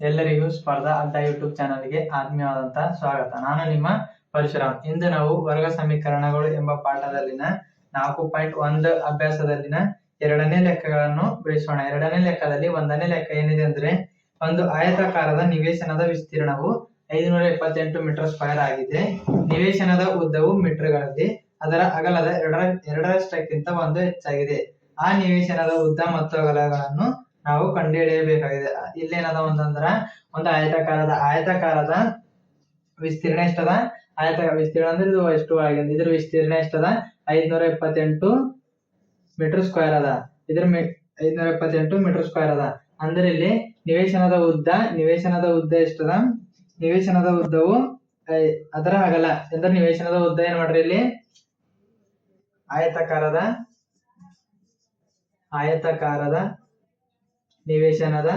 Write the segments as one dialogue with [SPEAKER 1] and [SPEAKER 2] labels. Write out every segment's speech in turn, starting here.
[SPEAKER 1] ಎಲ್ಲರಿಗೂ ಸ್ಪರ್ಧಾ ಅಡ್ಡ ಯೂಟ್ಯೂಬ್ ಚಾನಲ್ಗೆ ಆತ್ಮೀಯವಾದಂತಹ ಸ್ವಾಗತ. ನಾನು ನಿಮ್ಮ ಪರಶುರಾಮ್. ಇಂದು ನಾವು ವರ್ಗ ಸಮೀಕರಣಗಳು ಎಂಬ ಪಾಠದಲ್ಲಿನ ನಾಲ್ಕು ಪಾಯಿಂಟ್ ಒಂದು ಅಭ್ಯಾಸದಲ್ಲಿನ ಎರಡನೇ ಲೆಕ್ಕಗಳನ್ನು ಬಿಡಿಸೋಣ. ಎರಡನೇ ಲೆಕ್ಕದಲ್ಲಿ ಒಂದನೇ ಲೆಕ್ಕ ಏನಿದೆ ಅಂದ್ರೆ, ಒಂದು ಆಯತಾಕಾರದ ನಿವೇಶನದ ವಿಸ್ತೀರ್ಣವು ಐದುನೂರ ಎಪ್ಪತ್ತೆಂಟು ಮೀಟರ್ ಸ್ಕ್ವೇರ್ ಆಗಿದೆ. ನಿವೇಶನದ ಉದ್ದವು ಮೀಟರ್ಗಳಲ್ಲಿ, ಅದರ ಅಗಲದ ಎರಡರ ಎರಡರಷ್ಟಕ್ಕಿಂತ ಒಂದು ಹೆಚ್ಚಾಗಿದೆ. ಆ ನಿವೇಶನದ ಉದ್ದ ಮತ್ತು ಅಗಲಗಳನ್ನು ನಾವು ಕಂಡುಹಿಡಿಯಬೇಕಾಗಿದೆ. ಇಲ್ಲೇನದ ಅಂತಂದ್ರ ಒಂದು ಆಯತಾಕಾರದ ಆಯತಾಕಾರದ ವಿಸ್ತೀರ್ಣ ಎಷ್ಟದ? ಆಯತ ವಿಸ್ತೀರ್ಣ ಅಂದ್ರೆ ಇದು ಎಷ್ಟು ಆಗಿದೆ ಇದ್ರ ವಿಸ್ತೀರ್ಣ ಎಷ್ಟದ? ಐದ್ನೂರ ಇಪ್ಪತ್ತೆಂಟು ಮೀಟರ್ ಸ್ಕ್ವೇರ್ ಅದ. ಇದ್ರ ಐದ್ನೂರ ಎಪ್ಪತ್ತೆಂಟು ಮೀಟರ್ ಸ್ಕ್ವೇರ್ ಅದ. ಅಂದ್ರೆ ಇಲ್ಲಿ ನಿವೇಶನದ ಉದ್ದ ನಿವೇಶನದ ಉದ್ದ ಎಷ್ಟದ? ನಿವೇಶನದ ಉದ್ದವು ಅದರ ಆಗಲ್ಲ ಅಂದ್ರೆ ನಿವೇಶನದ ಉದ್ದ ಏನ್ ಮಾಡ್ರಿ ಇಲ್ಲಿ? ಆಯತಾಕಾರದ ಆಯತಾಕಾರದ ನಿವೇಶನದ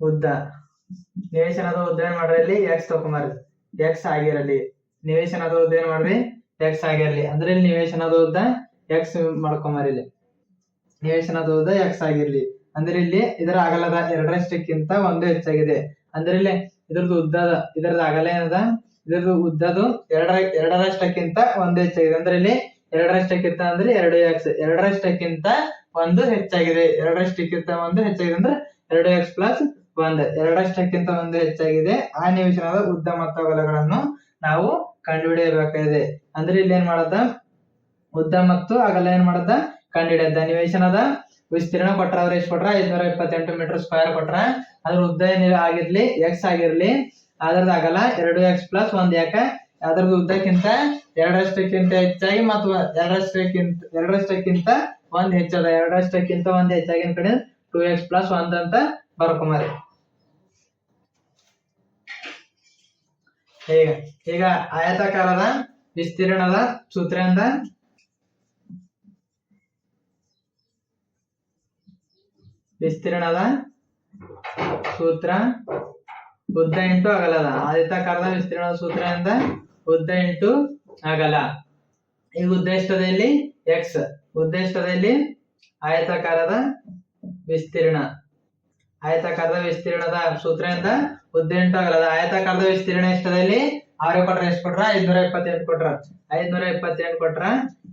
[SPEAKER 1] ಉದ್ದ. ನಿವೇಶನದ ಉದ್ದ ಏನ್ ಮಾಡ್ರಿ ಇಲ್ಲಿ ಎಕ್ಸ್ ತಕೊಂಬರ್ರಿ ಎಕ್ಸ್ ಆಗಿರಲಿ. ನಿವೇಶನದ ಉದ್ದ ಏನ್ ಮಾಡ್ರಿ? ಎಕ್ಸ್ ಆಗಿರಲಿ. ಅಂದ್ರೆ ಇಲ್ಲಿ ನಿವೇಶನದ ಉದ್ದ ಎಕ್ಸ್ ಮಾಡ್ಕೊಂಬರ್ರಿ ಇಲ್ಲಿ. ನಿವೇಶನದ ಉದ್ದ ಎಕ್ಸ್ ಆಗಿರ್ಲಿ. ಅಂದ್ರೆ ಇಲ್ಲಿ ಇದರ ಅಗಲದ ಎರಡರಷ್ಟಕ್ಕಿಂತ ಒಂದು ಹೆಚ್ಚಾಗಿದೆ. ಅಂದ್ರೆ ಇಲ್ಲಿ ಇದ್ರದ್ದು ಉದ್ದದ ಇದರದ ಅಗಲ ಏನದ? ಇದ್ರದ್ದು ಉದ್ದದು ಎರಡರ ಎರಡರಷ್ಟಕ್ಕಿಂತ ಒಂದು ಹೆಚ್ಚಾಗಿದೆ. ಅಂದ್ರೆ ಇಲ್ಲಿ ಎರಡರಷ್ಟಕ್ಕಿಂತ ಅಂದ್ರೆ ಎರಡು ಎಕ್ಸ್ ಎರಡರಷ್ಟಕ್ಕಿಂತ ಒಂದು ಹೆಚ್ಚಾಗಿದೆ. ಎರಡರಷ್ಟಕ್ಕಿಂತ ಒಂದು ಹೆಚ್ಚಾಗಿದೆ ಅಂದ್ರೆ ಎರಡು ಎಕ್ಸ್ ಪ್ಲಸ್ ಒಂದ್. ಎರಡರಷ್ಟಕ್ಕಿಂತ ಒಂದು ಹೆಚ್ಚಾಗಿದೆ. ಆ ನಿವೇಶನದ ಉದ್ದ ಮತ್ತು ಅಗಲಗಳನ್ನು ನಾವು ಕಂಡುಹಿಡಿಯಬೇಕಾಗಿದೆ. ಅಂದ್ರೆ ಇಲ್ಲಿ ಏನ್ ಮಾಡದ? ಉದ್ದ ಮತ್ತು ಅಗಲ ಏನ್ ಮಾಡದ? ಕಂಡುಹಿಡಿಯದ. ನಿವೇಶನದ ವಿಸ್ತೀರ್ಣ ಕೊಟ್ರ ಅವ್ರ ಎಷ್ಟು ಕೊಟ್ರ? ಐದ್ನೂರ ಇಪ್ಪತ್ತೆಂಟು ಮೀಟರ್ ಸ್ಕ್ವೇರ್ ಕೊಟ್ರ. ಅದ್ರ ಉದ್ದ ಏನಿಲ್ಲ ಆಗಿರ್ಲಿ ಎಕ್ಸ್ ಆಗಿರ್ಲಿ ಅದ್ರದ್ದು ಅಗಲ ಎರಡು ಎಕ್ಸ್ ಪ್ಲಸ್ ಒಂದ್. ಯಾಕ? ಅದ್ರದ್ದು ಉದ್ದಕ್ಕಿಂತ ಎರಡರಷ್ಟಕ್ಕಿಂತ ಹೆಚ್ಚಾಗಿ ಮತ್ತು ಎರಡರಷ್ಟಕ್ಕಿಂತ ಎರಡರಷ್ಟಕ್ಕಿಂತ ಒಂದ್ ಹೆಚ್ಚದ. ಎರಡರಷ್ಟಕ್ಕಿಂತ ಒಂದ್ ಹೆಚ್ಚಾಗಿನ ಕಡೆ ಟೂ ಎಕ್ಸ್ ಪ್ಲಸ್ ಒಂದ್ ಅಂತ ಬರ್ಕೊಂಬರಿ ಈಗ ಈಗ ಆಯತಾಕಾರದ ವಿಸ್ತೀರ್ಣದ ಸೂತ್ರದಿಂದ ವಿಸ್ತೀರ್ಣದ ಸೂತ್ರ ಉದ್ದ ಇಂಟು ಅಗಲದ. ಆಯತಾಕಾರದ ವಿಸ್ತೀರ್ಣದ ಸೂತ್ರದಿಂದ ಉದ್ದ ಇಂಟು ಅಗಲ ಈ ಉದ್ದೇಶದಲ್ಲಿ ಎಕ್ಸ್ ಉದ್ದೇಶದಲ್ಲಿ ಆಯತಾಕಾರದ ವಿಸ್ತೀರ್ಣ. ಆಯತಾಕಾರದ ವಿಸ್ತೀರ್ಣದ ಸೂತ್ರದಿಂದ ಉದ್ದ ಇಂಟು ಅಗಲದ ಆಯತಾಕಾರದ ವಿಸ್ತೀರ್ಣ ಎಷ್ಟದಲ್ಲಿ ಅವ್ರೆ ಕೊಟ್ರ ಎಷ್ಟು ಕೊಟ್ರ? ಐದ್ನೂರ ಇಪ್ಪತ್ತೆಂಟು ಕೊಟ್ರ. ಐದ್ನೂರ ಇಪ್ಪತ್ತೆಂಟು ಕೊಟ್ರ.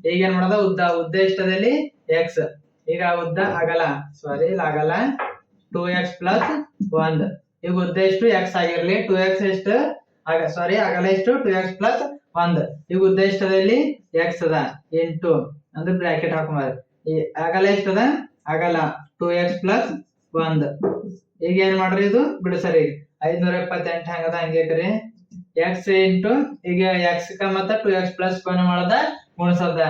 [SPEAKER 1] ಈಗ ಏನ್ ಮಾಡೋದ? ಉದ್ದ ಉದ್ದ ಎಷ್ಟದ ಇಲ್ಲಿ ಎಕ್ಸ್ ಈಗ ಉದ್ದ ಅಗಲ ಸಾರಿ ಆಗಲ್ಲ. ಟೂ ಎಕ್ಸ್ ಪ್ಲಸ್ ಒಂದ್ ಈಗ ಉದ್ದ ಎಷ್ಟು? ಎಕ್ಸ್ ಆಗಿರ್ಲಿ. ಟೂ ಎಕ್ಸ್ ಎಷ್ಟು? ಸಾರಿ ಆಗಲ್ಲ ಎಷ್ಟು ಟು ಎಕ್ಸ್ ಪ್ಲಸ್ ಒಂದು ಈಗ ಉದ್ದ ಎಷ್ಟದ ಇಲ್ಲಿ ಎಕ್ಸ್ ಅದ, ಎಂಟು, ಅಂದ್ರೆ ಬ್ರಾಕೆಟ್ ಹಾಕೊಂಬಾರ ಈ ಅಗಲ ಎಷ್ಟದ ಆಗಲ್ಲ ಟೂ ಎಕ್ಸ್ ಪ್ಲಸ್ ಒಂದ್. ಈಗ ಏನ್ ಮಾಡ್ರಿ ಇದು? ಬಿಡು ಸರಿ, ಐದ್ನೂರ ಎಪ್ಪತ್ತೆಂಟು ಹಂಗದ, ಹಂಗೆ ಕರಿ ಎಕ್ಸ್ ಇಂಟು ಈಗ ಎಕ್ಸ್ ಮತ್ತ ಟೂ ಎಕ್ಸ್ ಪ್ಲಸ್ ಫೋನ್ ಮಾಡದ ಗುಣಿಸದ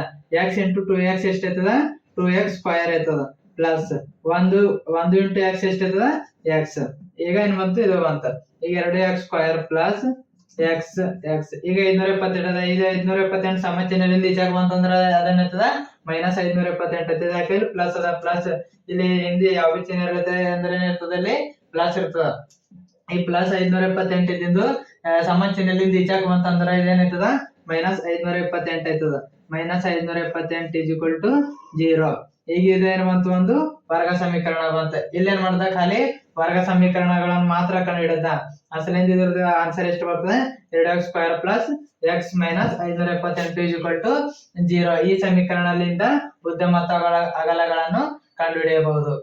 [SPEAKER 1] ಎಕ್ಸ್ ಇಂಟು ಟು ಎಕ್ಸ್ ಎಷ್ಟ್ ಐತದ ಟೂ ಎಕ್ಸ್ ಸ್ಕ್ವಯರ್ ಐತದ ಪ್ಲಸ್ ಒಂದು ಒಂದು ಇಂಟು ಎಕ್ಸ್ ಎಷ್ಟ್ ಎಕ್ಸ್ ಈಗ ಏನ್ ಬಂತು? ಇದು ಬಂತ. ಈಗ ಎರಡು x square plus x x ಈಗ ಐದ್ನೂರ ಅದ. ಇದು ಐದ್ನೂರ ಎಪ್ಪತ್ತೆಂಟು ಸಮಚಿಹ್ನೆಲಿಂದ ಈಚಾಗ ಬಂತಂದ್ರ ಅದೇನ್ ಐತದ ಮೈನಸ್ ಐದ್ನೂರ ಎಪ್ಪತ್ತೆಂಟು ಐತದ ಯಾಕೆ ಪ್ಲಸ್ ಅದ. ಪ್ಲಸ್ ಇಲ್ಲಿ ಹಿಂದಿ ಯಾವ ಚಿಹ್ನೆ ಇರುತ್ತೆ ಅಂದ್ರೆ ಏನಿರ್ತದ ಇಲ್ಲಿ ಪ್ಲಸ್ ಇರ್ತದ. ಈ ಪ್ಲಸ್ ಐದ್ನೂರ ಎಪ್ಪತ್ತೆಂಟು ಇದ್ದಿದ್ದು ಸಮ ಚಿಹ್ನೆಲಿಂದ ಈಚಾಗ ಬಂತಂದ್ರ ಇದೇನೈತದ ಮೈನಸ್ ಐದ್ನೂರ ಎಪ್ಪತ್ತೆಂಟು ಐತದ ಮೈನಸ್ ಐದ್ನೂರ ಎಪ್ಪತ್ತೆಂಟು ಈಸ್ ಈಕ್ವಲ್ ಟು ಜೀರೋ ಈಗ ಇದೇನು ಬಂತು? ಒಂದು ವರ್ಗ ಸಮೀಕರಣ ಬಂತ. ಇಲ್ಲೇನ್ ಮಾಡ್ದ? ಖಾಲಿ ವರ್ಗ ಸಮೀಕರಣಗಳನ್ನು ಮಾತ್ರ ಕಂಡುಹಿಡಿದ ಅಸಲಿಂದ ಇದ್ರದ್ದು? ಆನ್ಸರ್ ಎಷ್ಟು ಬರ್ತದೆ? ಎರಡು x square plus x minus ಐನೂರ ಎಪ್ಪತ್ತೆಂಟು ಇಸ್ ಈಕ್ವಲ್ ಟು ಜೀರೋ ಈ ಸಮೀಕರಣದಿಂದ ಉದ್ದ ಅಗಲಗಳನ್ನು ಕಂಡುಹಿಡಿಯಬಹುದು.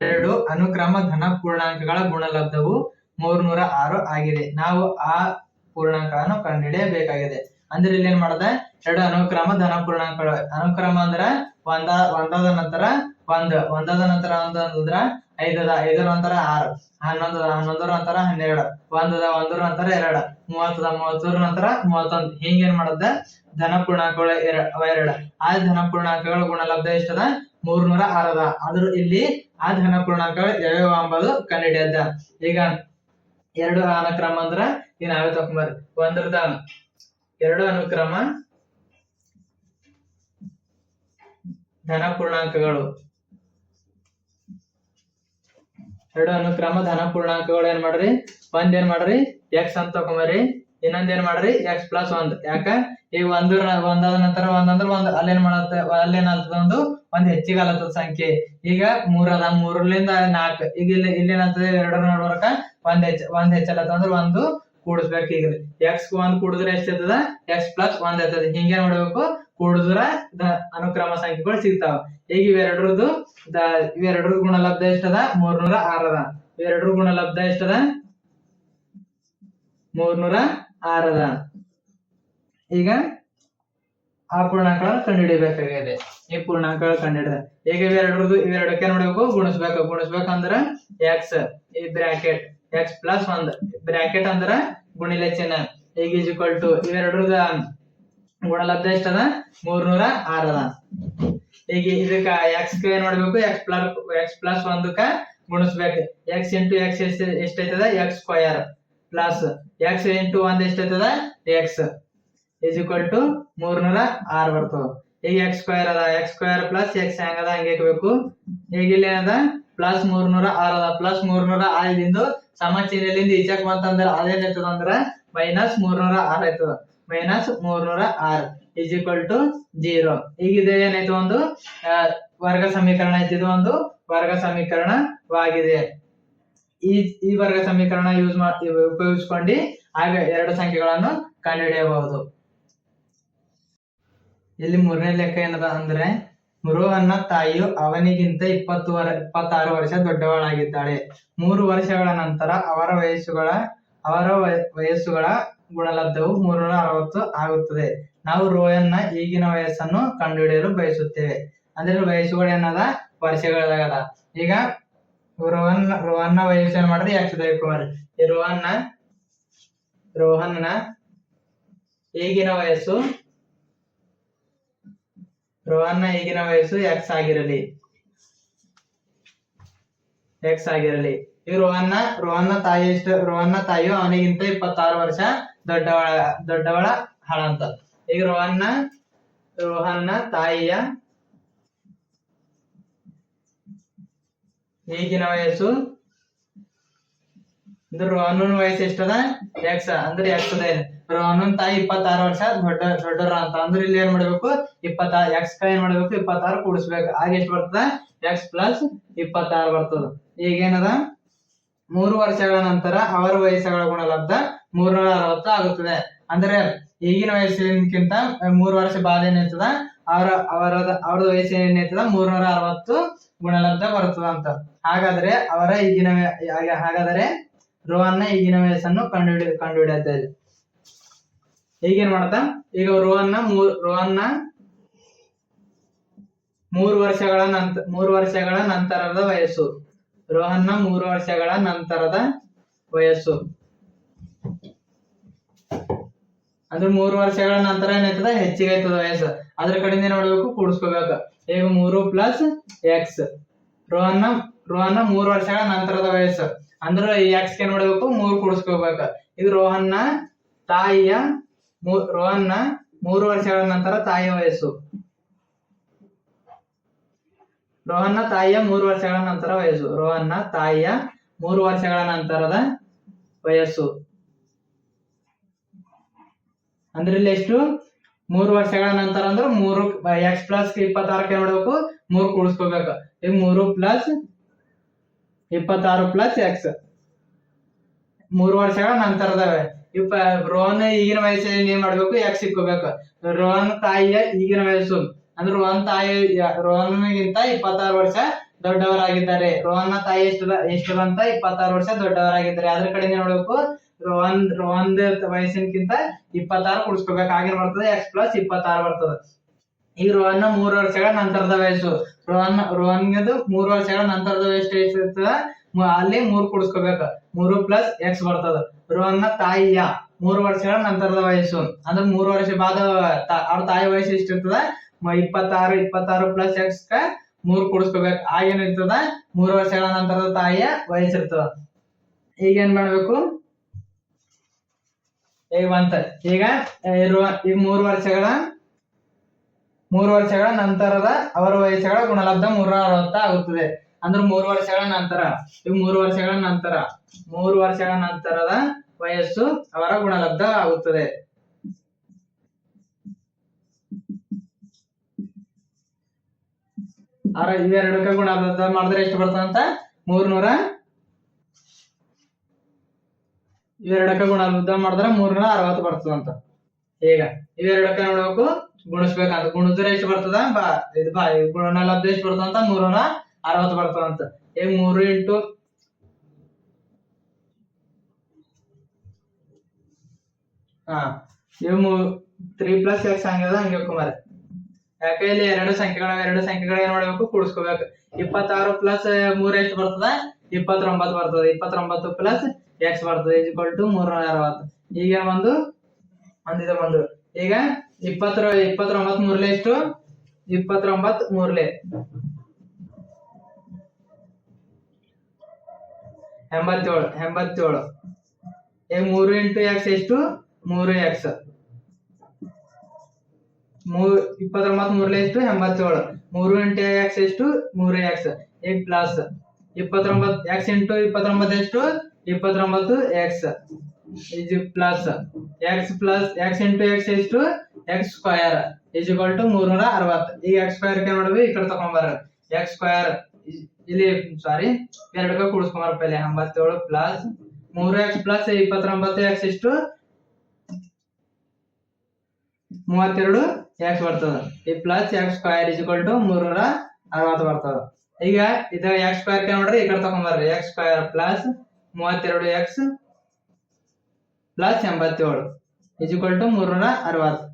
[SPEAKER 1] ಎರಡು, ಅನುಕ್ರಮ ಘನ ಪೂರ್ಣಾಂಕಗಳ ಗುಣಲಬ್ಧವು ಮೂರ್ನೂರ ಆರು ಆಗಿದೆ. ನಾವು ಆ ಪೂರ್ಣಾಂಕಗಳನ್ನು ಕಂಡುಹಿಡಿಯಬೇಕಾಗಿದೆ. ಅಂದ್ರೆ ಇಲ್ಲಿ ಏನ್ ಮಾಡದ ಎರಡು ಅನುಕ್ರಮ ಧನ ಪೂರ್ಣಾಂಕಗಳು. ಅನುಕ್ರಮ ಅಂದ್ರ ಒಂದ, ಒಂದಾದ ನಂತರ ಒಂದ್, ಒಂದಾದ ನಂತರ ಒಂದ್ ಅಂದ್ರ ಐದದ, ಐದರ ನಂತರ ಆರು, ಹನ್ನೊಂದದ, ಹನ್ನೊಂದರ ನಂತರ ಹನ್ನೆರಡು, ಒಂದದ ಒಂದರ ನಂತರ ಎರಡ, ಮೂವತ್ತದ ಮೂವತ್ತರ ನಂತರ ಮೂವತ್ತೊಂದ್. ಹಿಂಗ್ ಏನ್ ಮಾಡದ ಧನ ಪೂರ್ಣಾಂಕಗಳು ಅವ ಎರಡ. ಆ ಧನ ಪೂರ್ಣಾಂಕಗಳ ಗುಣಲಬ್ಧ ಎಷ್ಟದ? ಮೂರ್ನೂರ ಆರದ. ಆದ್ರ ಇಲ್ಲಿ ಆ ಧನ ಪೂರ್ಣಾಂಕಗಳು ಯಾವ್ಯಾವ ಅಂಬದು ಕಂಡಿಡಿಯದ ಈಗ ಎರಡು ಅನುಕ್ರಮ ಅಂದ್ರ ಏನ್ ನಾವೇ ತಕೊಂಬಾರಿ ಒಂದ್ರದ ಎರಡು ಅನುಕ್ರಮ ಧನ ಪೂರ್ಣಾಂಕಗಳು ಎರಡು ಅನುಕ್ರಮ ಧನ ಪೂರ್ಣಾಂಕಗಳು ಏನ್ ಮಾಡ್ರಿ? ಒಂದ್ ಏನ್ ಮಾಡ್ರಿ? ಎಕ್ಸ್ ಅಂತ ತಗೊಂಬರ್ರಿ. ಇನ್ನೊಂದ್ ಏನ್ ಮಾಡ್ರಿ? ಎಕ್ಸ್ ಪ್ಲಸ್ ಒಂದ್. ಯಾಕ? ಈಗ ಒಂದು ಒಂದಾದ ನಂತರ ಒಂದಂದ್ರ ಒಂದ್. ಅಲ್ಲೇನ್ ಮಾಡತ್ತ? ಅಲ್ಲೇನ್ ಒಂದು? ಒಂದ್ ಹೆಚ್ಚಿಗೆ ಅಲತ್ತದ ಸಂಖ್ಯೆ. ಈಗ ಮೂರ್ ಅದ. ಮೂರಲಿಂದ ನಾಲ್ಕ್. ಈಗ ಇಲ್ಲಿ ಇಲ್ಲೇನಾಗ್ತದೆ ಎರಡರ ನೋಡ್ಬೇಕ ಒಂದ್ ಹೆಚ್ಚ, ಒಂದ್ ಹೆಚ್ಚಲತ್ತ ಒಂದು ಕೂಡಿಸ್ಬೇಕು ಈಗ. ಎಕ್ಸ್ ಒಂದ್ ಕೂಡಿದ್ರೆ ಎಷ್ಟಿರ್ತದ ಎಕ್ಸ್ ಪ್ಲಸ್ ಒಂದ್ ಇರ್ತದ. ಹಿಂಗೇನ್ ಮಾಡ್ಬೇಕು ಕೂಡಿದ್ರ ದ- ಅನುಕ್ರಮ ಸಂಖ್ಯೆಗಳು ಸಿಗ್ತಾವ. ಈಗ ಇವೆರಡರದು ದ ಇವೆರಡರ ಗುಣಲಬ್ಧ ಎಷ್ಟದ? ಮೂರ್ನೂರ ಆರದ ಇವೆರಡರ ಗುಣಲಬ್ಧ ಎಷ್ಟದ? ಮೂರ್ನೂರ ಆರದ ಈಗ ಆ ಪೂರ್ಣಾಂಕಗಳನ್ನ ಕಂಡುಹಿಡಿಬೇಕಾಗಿದೆ. ಈ ಪೂರ್ಣಾಂಕಗಳು ಕಂಡುಹಿಡಿದ. ಈಗ ಇವೆರಡರದು ಇವೆರಡಕ್ಕೆ ನೋಡಬೇಕು. ಗುಣಿಸ್ಬೇಕು. ಗುಣಿಸ್ಬೇಕಂದ್ರ ಎಕ್ಸ್ ಈ ಬ್ರಾಕೆಟ್. ಎಕ್ಸ್ ಪ್ಲಸ್ ಒಂದ್. ಬ್ರಾಕೆಟ್ ಅಂದ್ರ ಗುಣಿಲೆ ಚಿಹ್ನೆ. ಈಗ ಈಸ್ ಈಕ್ವಲ್ ಟು ಇವೆರಡ್ರದ ಗುಣಲಬ್ಧ ಎಷ್ಟದ? ಮೂರ್ನೂರ ಆರದ ಈಗ ಇದಕ್ಕ ಎಕ್ಸ್ ಏನ್ ಮಾಡ್ಬೇಕು ಎಕ್ಸ್ ಪ್ಲಸ್ ಎಕ್ಸ್ ಪ್ಲಸ್ ಒಂದಕ್ಕ ಗುಣಿಸ್ಬೇಕು. ಎಕ್ಸ್ ಇಂಟು ಎಕ್ಸ್ ಎಷ್ಟ್ ಎಷ್ಟೈತದ x square plus x into ಒಂದ್ ಎಷ್ಟೈತದ ಎಕ್ಸ್ ಇಸ್ ಈಕ್ವಲ್ ಟು ಮೂರ್ನೂರ ಆರ್ ಬರ್ತದ. ಈಗ ಎಕ್ಸ್ ಸ್ಕ್ವಯರ್ ಅದ ಎಕ್ಸ್ ಸ್ಕ್ವಯರ್ ಪ್ಲಸ್ ಎಕ್ಸ್ ಹೆಂಗದ ಹಂಗೆ ಇಕ್ಬೇಕು ಈಗ ಇಲ್ಲಿ ಏನದ? ಪ್ಲಸ್ ಮೂರ್ನೂರ ಆರ್ ಅದ. ಪ್ಲಸ್ ಮೂರ್ನೂರ ಆರದಿಂದ ಸಮ ಚಿಹ್ನೆಲಿಂದ ಈಚಕ್ ಬಂತಂದ್ರ, ಅದೇನ್ ಐತದ ಅಂದ್ರ? ಮೈನಸ್ ಮೂರ್ನೂರ ಆರ್ ಆಯ್ತದ. ಮೈನಸ್ ಮೂರ್ನೂರ ಆರ್ ಇಸ್ ಈಕ್ವಲ್ ಟು ಜೀರೋ ಈಗಿದೆ ಏನಾಯ್ತು ಒಂದು? ವರ್ಗ ಸಮೀಕರಣ ಇದ್ದಿದ್ದು ಒಂದು ವರ್ಗ ಸಮೀಕರಣವಾಗಿದೆ ಈ ಈ ವರ್ಗ ಸಮೀಕರಣ ಯೂಸ್ ಮಾಡಿ ಉಪಯೋಗಿಸ್ಕೊಂಡು ಆಗ ಎರಡು ಸಂಖ್ಯೆಗಳನ್ನು ಕಂಡುಹಿಡಿಯಬಹುದು. ಇಲ್ಲಿ ಮೂರನೇ ಲೆಕ್ಕ ಏನದ ಅಂದ್ರೆ ರೋಹನ್ನ ತಾಯಿಯು ಅವನಿಗಿಂತ ಇಪ್ಪತ್ತು ವರ, ಇಪ್ಪತ್ತಾರು ವರ್ಷ ದೊಡ್ಡವಳಾಗಿದ್ದಾಳೆ. ಮೂರು ವರ್ಷಗಳ ನಂತರ ಅವರ ವಯಸ್ಸುಗಳ ಅವರ ವಯ- ವಯಸ್ಸುಗಳ ಗುಣಲಬ್ಧವು ಮೂರ್ನೂರ ಅರವತ್ತು ಆಗುತ್ತದೆ. ನಾವು ರೋಯನ್ನ ಈಗಿನ ವಯಸ್ಸನ್ನು ಕಂಡುಹಿಡಿಯಲು ಬಯಸುತ್ತೇವೆ. ಅಂದ್ರೆ ವಯಸ್ಸುಗಳು ಏನದ? ವರ್ಷಗಳಾಗದ. ಈಗ ರೋಹನ್, ರೋಹನ್ನ ವಯಸ್ಸು ಏನ್ ಮಾಡಿದ್ರೆ ಎಕ್ಸ್ ಕುಮಾರ್. ಈ ರೋಹನ್ನ ರೋಹನ್ನ ಈಗಿನ ವಯಸ್ಸು, ರೋಹನ್ನ ಈಗಿನ ವಯಸ್ಸು ಎಕ್ಸ್ ಆಗಿರಲಿ. ಎಕ್ಸ್ ಆಗಿರಲಿ. ಈ ರೋಹನ್ನ ರೋಹನ್ನ ತಾಯಿ ಎಷ್ಟು, ರೋಹನ್ನ ತಾಯಿಯು ಅವನಿಗಿಂತ ಇಪ್ಪತ್ತಾರು ವರ್ಷ ದೊಡ್ಡವಳ ದೊಡ್ಡವಳ ಹಳ ಅಂತ. ಈಗ ರೋಹನ್ನ ರೋಹನ್ನ ತಾಯಿಯ ಈಗಿನ ವಯಸ್ಸು ಅಂದ್ರೆ ರೋಹನ್ ವಯಸ್ಸು ಎಷ್ಟದ? ಎಕ್ಸ್, ಅಂದ್ರೆ ಎಕ್ಸ್ ಅದ ರೋಹನ್ ತಾಯಿ ಇಪ್ಪತ್ತಾರು ವರ್ಷ, ದೊಡ್ಡ ದೊಡ್ಡರ ಅಂತ. ಅಂದ್ರೆ ಇಲ್ಲಿ ಏನ್ ಮಾಡ್ಬೇಕು? ಇಪ್ಪತ್ತಾರು ಎಕ್ಸ್ ಏನ್ ಮಾಡ್ಬೇಕು? ಇಪ್ಪತ್ತಾರು ಕೂಡಿಸ್ಬೇಕು. ಆಗ ಎಷ್ಟು ಬರ್ತದ? ಎಕ್ಸ್ ಪ್ಲಸ್ ಇಪ್ಪತ್ತಾರು ಬರ್ತದ. ಈಗ ಏನದ? ಮೂರು ವರ್ಷಗಳ ನಂತರ ಅವರ ವಯಸ್ಸುಗಳ ಗುಣಲಬ್ಧ ಮೂರ್ನೂರ ಅರವತ್ತು ಆಗುತ್ತದೆ. ಅಂದ್ರೆ ಈಗಿನ ವಯಸ್ಸಿನಕ್ಕಿಂತ ಮೂರು ವರ್ಷ ಬಾದ ಏನಿರ್ತದ ಅವರ ಅವರ ಅವ್ರದ ವಯಸ್ಸು ಏನಾಯ್ತದ ಮೂರ್ನೂರ ಅರವತ್ತು ಗುಣಲಬ್ಧ ಬರ್ತದ ಅಂತ. ಹಾಗಾದ್ರೆ ಅವರ ಈಗಿನ ಹಾಗಾದರೆ ರೋಹನ್ನ ಈಗಿನ ವಯಸ್ಸನ್ನು ಕಂಡುಹಿಡಿ ಕಂಡುಹಿಡಿಯುತ್ತದೆ ಈಗೇನ್ ಮಾಡ್ತ? ಈಗ ರೋಹನ್ನ ಮೂರ್, ರೋಹನ್ನ ಮೂರು ವರ್ಷಗಳ ನಂತರ ಮೂರು ವರ್ಷಗಳ ನಂತರದ ವಯಸ್ಸು. ರೋಹನ್ನ ಮೂರು ವರ್ಷಗಳ ನಂತರದ ವಯಸ್ಸು. ಅಂದ್ರೆ ಮೂರು ವರ್ಷಗಳ ನಂತರ ಏನಾಯ್ತದ? ಹೆಚ್ಚಿಗೆ ಆಯ್ತದ ವಯಸ್ಸು. ಅದ್ರ ಕಡೆಯಿಂದ ನೋಡ್ಬೇಕು ಕೂಡಿಸ್ಕೋಬೇಕು. ಈಗ ಮೂರು ಪ್ಲಸ್ ಎಕ್ಸ್ ರೋಹನ್ನ ರೋಹನ್ನ ಮೂರು ವರ್ಷಗಳ ನಂತರದ ವಯಸ್ಸು. ಅಂದ್ರೆ ಎಕ್ಸ್ ಏನ್ ಮಾಡ್ಬೇಕು? ಮೂರು ಕೂಡಿಸ್ಕೋಬೇಕು. ಇದು ರೋಹನ್ನ ತಾಯಿಯ ರೋಹನ್ನ ಮೂರು ವರ್ಷಗಳ ನಂತರ ತಾಯಿಯ ವಯಸ್ಸು. ರೋಹನ್ನ ತಾಯಿಯ ಮೂರು ವರ್ಷಗಳ ನಂತರ ವಯಸ್ಸು. ರೋಹನ್ನ ತಾಯಿಯ ಮೂರು ವರ್ಷಗಳ ನಂತರದ ವಯಸ್ಸು. ಅಂದ್ರೆ ಇಲ್ಲಿ ಎಷ್ಟು? ಮೂರು ವರ್ಷಗಳ ನಂತರ ಅಂದ್ರೆ ಮೂರು ಎಕ್ಸ್ ಪ್ಲಸ್ ಇಪ್ಪತ್ತಾರಕ್ಕೆ ನೋಡ್ಬೇಕು ಮೂರು ಕೂಡಿಸ್ಕೋಬೇಕು. ಈಗ ಮೂರು ಪ್ಲಸ್ ಇಪ್ಪತ್ತಾರು ಪ್ಲಸ್ ಎಕ್ಸ್ ಮೂರು ವರ್ಷಗಳ ನಂತರದವೆ. ಇಪ್ಪ ರೋಹನ್ ಈಗಿನ ವಯಸ್ಸಲ್ಲಿ ಏನ್ ಮಾಡ್ಬೇಕು? ಎಕ್ಸ್ ಇಕ್ಕೋಬೇಕು ರೋಹನ್ ತಾಯಿಯ ಈಗಿನ ವಯಸ್ಸು. ಅಂದ್ರೆ ರೋಹನ್ ತಾಯಿ ರೋಹನ್ಗಿಂತ ಇಪ್ಪತ್ತಾರು ವರ್ಷ ದೊಡ್ಡವರಾಗಿದ್ದಾರೆ. ರೋಹನ್ನ ತಾಯಿ ಎಷ್ಟು ಎಷ್ಟು ಅಂತ ಇಪ್ಪತ್ತಾರು ವರ್ಷ ದೊಡ್ಡವರಾಗಿದ್ದಾರೆ. ಅದ್ರ ಕಡೆಯಿಂದ ನೋಡ್ಬೇಕು. ರೋಹನ್ ರೋಹನ್ ವಯಸ್ಸಿನಕ್ಕಿಂತ ಇಪ್ಪತ್ತಾರು ಕೂಡಿಸ್ಕೋಬೇಕು. ಆಗಿನ ಬರ್ತದೆ? ಎಕ್ಸ್ ಪ್ಲಸ್ ಇಪ್ಪತ್ತಾರು ಬರ್ತದೆ. ಈಗ ರೋಹನ್ನ ಮೂರು ವರ್ಷಗಳ ನಂತರದ ವಯಸ್ಸು. ರೋಹನ್ ರೋಹನ್ಗದು ಮೂರು ವರ್ಷಗಳ ನಂತರದ ವಯಸ್ಸು ಎಷ್ಟಿರ್ತದ ಅಲ್ಲಿ ಮೂರು ಕೂಡಿಸ್ಕೋಬೇಕು. ಮೂರು ಪ್ಲಸ್ ಎಕ್ಸ್ ಬರ್ತದ. ರೋಹನ್ನ ತಾಯಿಯ ಮೂರು ವರ್ಷಗಳ ನಂತರದ ವಯಸ್ಸು. ಅಂದ್ರೆ ಮೂರು ವರ್ಷ ಬಾದ ಅವ್ರ ತಾಯಿ ವಯಸ್ಸು ಎಷ್ಟಿರ್ತದ ಇಪ್ಪತ್ತಾರು ಇಪ್ಪತ್ತಾರು ಪ್ಲಸ್ ಎಕ್ಸ್ ಮೂರು ಕೂಡಿಸ್ಕೋಬೇಕು. ಆಗೇನಿರ್ತದ ಮೂರು ವರ್ಷಗಳ ನಂತರದ ತಾಯಿಯ ವಯಸ್ಸಿರ್ತದ. ಈಗ ಏನ್ ಮಾಡ್ಬೇಕು? ಈಗ ಅಂತ ಈಗ ಇರುವ ಈಗ ಮೂರು ವರ್ಷಗಳ ಮೂರು ವರ್ಷಗಳ ನಂತರದ ಅವರ ವಯಸ್ಸುಗಳ ಗುಣಲಬ್ಧ ಮೂರ ಅರವತ್ತ ಆಗುತ್ತದೆ. ಅಂದ್ರೆ ಮೂರು ವರ್ಷಗಳ ನಂತರ ಈಗ ಮೂರು ವರ್ಷಗಳ ನಂತರ, ಮೂರು ವರ್ಷಗಳ ನಂತರದ ವಯಸ್ಸು ಅವರ ಗುಣಲಬ್ಧ ಆಗುತ್ತದೆ. ಆರ ಇವೆರಡಕ್ಕೆ ಗುಣಲಬ್ಧ ಮಾಡಿದ್ರೆ ಎಷ್ಟು ಬರ್ತದಂತ ಮೂರ್ನೂರ ಇವೆರಡಕ್ಕೆ ಉದ್ದ ಮಾಡಿದ್ರೆ ಮೂರ್ನೂರ ಅರವತ್ತು ಬರ್ತದಂತ ಈಗ ಇವೆರಡಕ್ಕೆ ನೋಡ್ಬೇಕು ಗುಣಿಸ್ಬೇಕಂತ ಗುಣಿಸಿದ್ರೆ ಎಷ್ಟು ಬರ್ತದ? ಬಾ, ಇದು ಬಾ, ಈ ಗುಣಲಬ್ಧ ಎಷ್ಟು ಬರ್ತದಂತ ಮೂರ್ನೂರ ಅರವತ್ತು ಬರ್ತದಂತ ಈಗ ಮೂರು ಇಂಟು ಹಾ, ಇವು ತ್ರೀ ಪ್ಲಸ್ ಎಕ್ಸ್ ಹಂಗದ ಹಂಗೆ ಕುಮಾರ ಯಾಕೆ ಇಲ್ಲಿ ಎರಡು ಸಂಖ್ಯೆಗಳ ಎರಡು ಸಂಖ್ಯೆಗಳ ಏನ್ ಮಾಡ್ಬೇಕು? ಕೂಡಿಸ್ಕೋಬೇಕು. ಇಪ್ಪತ್ತಾರು ಪ್ಲಸ್ ಮೂರ್ ಎಷ್ಟು ಬರ್ತದ? ಇಪ್ಪತ್ತೊಂಬತ್ತು ಬರ್ತದೆ. ಇಪ್ಪತ್ತೊಂಬತ್ತು ಪ್ಲಸ್ ಎಕ್ಸ್ ಬರ್ತದೆ. ಇಸ್ ಇಕ್ವಲ್ ಟು ಮೂರ ಅರವತ್ತು ಈಗ ಒಂದು ಒಂದಿದೆ ಒಂದು ಈಗ ಇಪ್ಪತ್ತರ ಇಪ್ಪತ್ತೊಂಬತ್ತು ಮೂರ್ಲೆ ಎಷ್ಟು? ಇಪ್ಪತ್ತೊಂಬತ್ತು ಮೂರ್ಲೆ. ಎಂಬತ್ತೇಳು ಎಂಬತ್ತೇಳು. ಈಗ ಮೂರು ಇಂಟು ಎಕ್ಸ್ ಎಷ್ಟು? ಮೂರು ಎಕ್ಸ್. ಮೂರ್ ಇಪ್ಪತ್ತೊಂಬತ್ತು ಮೂರ್ಲೆ ಎಷ್ಟು? ಎಂಬತ್ತೇಳು. ಮೂರು ಇಂಟು ಎಕ್ಸ್ ಎಷ್ಟು? ಮೂರು ಎಕ್ಸ್ ಈಗ ಪ್ಲಸ್ ಇಪ್ಪತ್ತೊಂಬತ್ತು ಎಕ್ಸ್ ಇಂಟು ಇಪ್ಪತ್ತೊಂಬತ್ತು ಎಷ್ಟು? ಇಪ್ಪತ್ತೊಂಬತ್ತು ಎಕ್ಸ್ ಇದು plus x plus x into x ಎಷ್ಟು? X square is equal to ಮೂರ್ನೂರ ಅರವತ್ತು ಈಗ ಎಕ್ಸ್ ಸ್ಕ್ವಯರ್ ಕೆ ಮಾಡಿದ್ವಿ ಈ ಕಡೆ ತಗೊಂಬರ ಎಕ್ಸ್ ಸ್ಕ್ವಯರ್ ಇಲ್ಲಿ ಸಾರಿ ಎರಡಕ್ಕೆ ಕೂಡಿಸ್ಕೊಂಬಾರ ಪೈಲೆ ಎಂಬತ್ತೇಳು ಪ್ಲಸ್ ಮೂರು ಎಕ್ಸ್ ಪ್ಲಸ್ ಇಪ್ಪತ್ತೊಂಬತ್ತು ಎಕ್ಸ್ ಎಷ್ಟು? ಮೂವತ್ತೆರಡು ಎಕ್ಸ್ ಬರ್ತದ. ಈ plus x square is equal to ಮೂರರ ಅರವತ್ತು ಬರ್ತದ. ಈಗ ಇದ ಎಕ್ಸ್ ಸ್ಕ್ವೈರ್ ನೋಡ್ರಿ, ಈ ಕಡೆ ತಗೊಂಬರ್ರಿ ಎಕ್ಸ್ ಸ್ಕ್ವೈರ್ ಪ್ಲಸ್ ಮೂವತ್ತೆರಡು ಎಕ್ಸ್ ಪ್ಲಸ್ ಎಂಬತ್ತೇಳು ಇಸ್ ಇಕ್ವಲ್ ಟು ಮೂರರ ಅರವತ್ತು.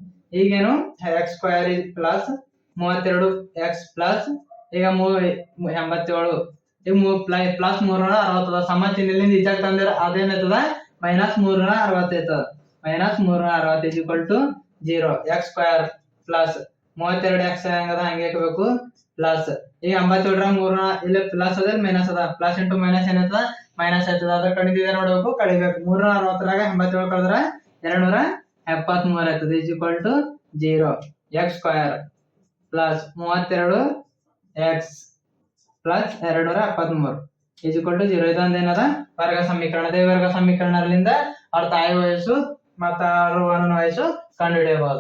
[SPEAKER 1] ಈಗೇನು ಎಕ್ಸ್ ಸ್ಕ್ವೈರ್ ಪ್ಲಸ್ ಮೂವತ್ತೆರಡು ಎಕ್ಸ್ ಪ್ಲಸ್ ಈಗ ಮೂ ಎಂಬತ್ತೇಳು. ಈಗ ಮೂ ಪ್ಲಸ್ ಮೂರರ ಅರವತ್ತದ ಸಮ ಚಿಹ್ನೆಲಿಂದ ಈಜಾಕ್ ತಂದಿರ ಅದೇನಾಯ್ತದ ಮೈನಸ್ ಮೂರರ ಅರವತ್ತೈತದ ಮೈನಸ್ ಮೂರರ ಅರವತ್ತು is equal to zero. X square plus ಮೂವತ್ತೆರಡು ಎಕ್ಸ್ ಹೆಂಗದ, ಹಂಗೆ ಇಕ್ಬೇಕು. ಪ್ಲಸ್ ಈಗ ಎಂಬತ್ತೇಳರ ಮೂರ ಇಲ್ಲಿ ಪ್ಲಸ್ ಅದ ಮೈನಸ್ ಅದ. ಪ್ಲಸ್ ಇಂಟು ಮೈನಸ್ ಏನಾಯ್ತದ? ಮೈನಸ್ ಆಯ್ತದ. ಅದ್ರ ಕಡಿದಿದೆ ನೋಡ್ಬೇಕು, ಕಳಿಬೇಕು. ಮೂರ ಅರವತ್ತರಾಗ ಎಂಬತ್ತೇಳು ಕಳೆದ್ರ ಎರಡ್ನೂರ ಎಪ್ಪತ್ತ್ ಮೂರ್ ಆಯ್ತದ. Is equal to zero x square plus ಮೂವತ್ತೆರಡು ಎಕ್ಸ್ ಪ್ಲಸ್ ಎರಡ್ನೂರ ಎಪ್ಪತ್ಮೂರು. ಇಸ್ ಈಕ್ವಲ್ ಟು ಜೀರೋ ಇದೊಂದು ಏನದ ವರ್ಗ ಸಮೀಕರಣ. ಅದೇ ವರ್ಗ ಸಮೀಕರಣದಿಂದ ಅವ್ರ ತಾಯಿ ವಯಸ್ಸು ಮತ್ತ ಅವ್ರ ವಯಸ್ಸು ಕಂಡುಹಿಡಿಯಬಹುದು